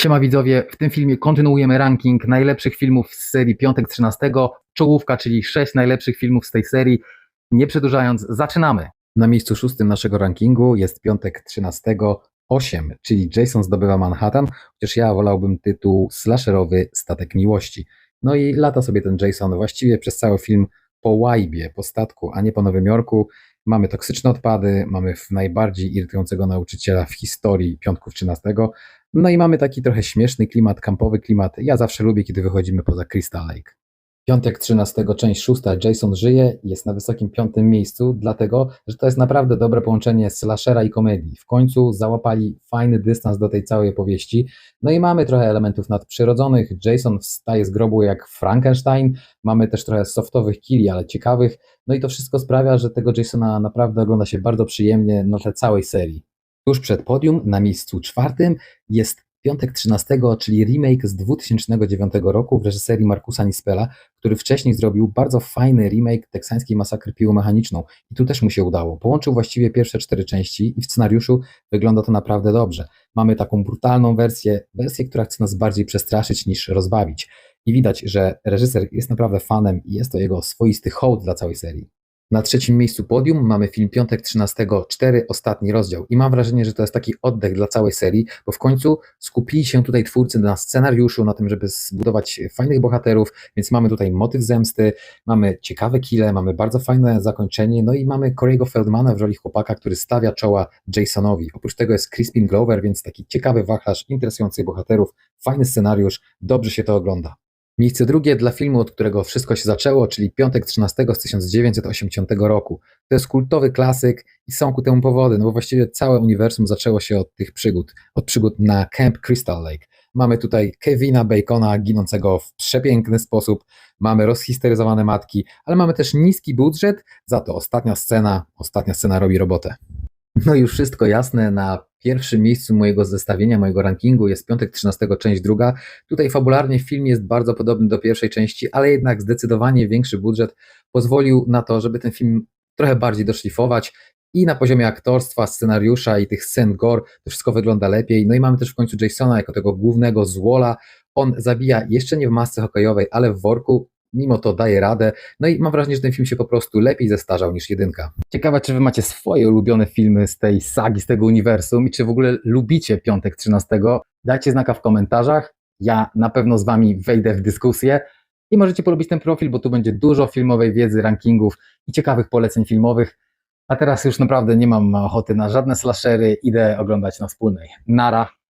Siema widzowie, w tym filmie kontynuujemy ranking najlepszych filmów z serii Piątek 13, czołówka, czyli 6 najlepszych filmów z tej serii. Nie przedłużając, zaczynamy. Na miejscu szóstym naszego rankingu jest Piątek 13, 8, czyli Jason zdobywa Manhattan, chociaż ja wolałbym tytuł slasherowy Statek Miłości. No i lata sobie ten Jason właściwie przez cały film po łajbie, po statku, a nie po Nowym Jorku. Mamy toksyczne odpady, mamy najbardziej irytującego nauczyciela w historii Piątków 13, no i mamy taki trochę śmieszny klimat, kampowy klimat. Ja zawsze lubię, kiedy wychodzimy poza Crystal Lake. Piątek 13, część 6, Jason żyje, jest na wysokim piątym miejscu, dlatego, że to jest naprawdę dobre połączenie slashera i komedii. W końcu załapali fajny dystans do tej całej opowieści. No i mamy trochę elementów nadprzyrodzonych. Jason wstaje z grobu jak Frankenstein. Mamy też trochę softowych killi, ale ciekawych. No i to wszystko sprawia, że tego Jasona naprawdę ogląda się bardzo przyjemnie na tle całej serii. Tuż przed podium, na miejscu czwartym, jest Piątek 13, czyli remake z 2009 roku w reżyserii Markusa Nispela, który wcześniej zrobił bardzo fajny remake teksańskiej masakry piłą mechaniczną. I tu też mu się udało. Połączył właściwie pierwsze cztery części i w scenariuszu wygląda to naprawdę dobrze. Mamy taką brutalną wersję, wersję, która chce nas bardziej przestraszyć niż rozbawić. I widać, że reżyser jest naprawdę fanem i jest to jego swoisty hołd dla całej serii. Na trzecim miejscu podium mamy film Piątek 13, 4, ostatni rozdział. I mam wrażenie, że to jest taki oddech dla całej serii, bo w końcu skupili się tutaj twórcy na scenariuszu, na tym, żeby zbudować fajnych bohaterów, więc mamy tutaj motyw zemsty, mamy ciekawe kile, mamy bardzo fajne zakończenie, no i mamy Corey'ego Feldmana w roli chłopaka, który stawia czoła Jasonowi. Oprócz tego jest Crispin Glover, więc taki ciekawy wachlarz interesujących bohaterów, fajny scenariusz, dobrze się to ogląda. Miejsce drugie dla filmu, od którego wszystko się zaczęło, czyli Piątek 13 z 1980 roku. To jest kultowy klasyk i są ku temu powody, no bo właściwie całe uniwersum zaczęło się od tych przygód, od przygód na Camp Crystal Lake. Mamy tutaj Kevina Bacona ginącego w przepiękny sposób, mamy rozhisteryzowane matki, ale mamy też niski budżet, za to ostatnia scena, ostatnia scena robi robotę. No już wszystko jasne, na pierwszym miejscu mojego zestawienia, mojego rankingu jest Piątek 13, część druga. Tutaj fabularnie film jest bardzo podobny do pierwszej części, ale jednak zdecydowanie większy budżet pozwolił na to, żeby ten film trochę bardziej doszlifować i na poziomie aktorstwa, scenariusza i tych scen gore to wszystko wygląda lepiej. No i mamy też w końcu Jasona jako tego głównego złola. On zabija jeszcze nie w masce hokejowej, ale w worku, mimo to daje radę. No i mam wrażenie, że ten film się po prostu lepiej zestarzał niż jedynka. Ciekawe, czy wy macie swoje ulubione filmy z tej sagi, z tego uniwersum i czy w ogóle lubicie Piątek 13. Dajcie znaka w komentarzach. Ja na pewno z wami wejdę w dyskusję i możecie polubić ten profil, bo tu będzie dużo filmowej wiedzy, rankingów i ciekawych poleceń filmowych. A teraz już naprawdę nie mam ochoty na żadne slashery, idę oglądać na wspólnej. Nara.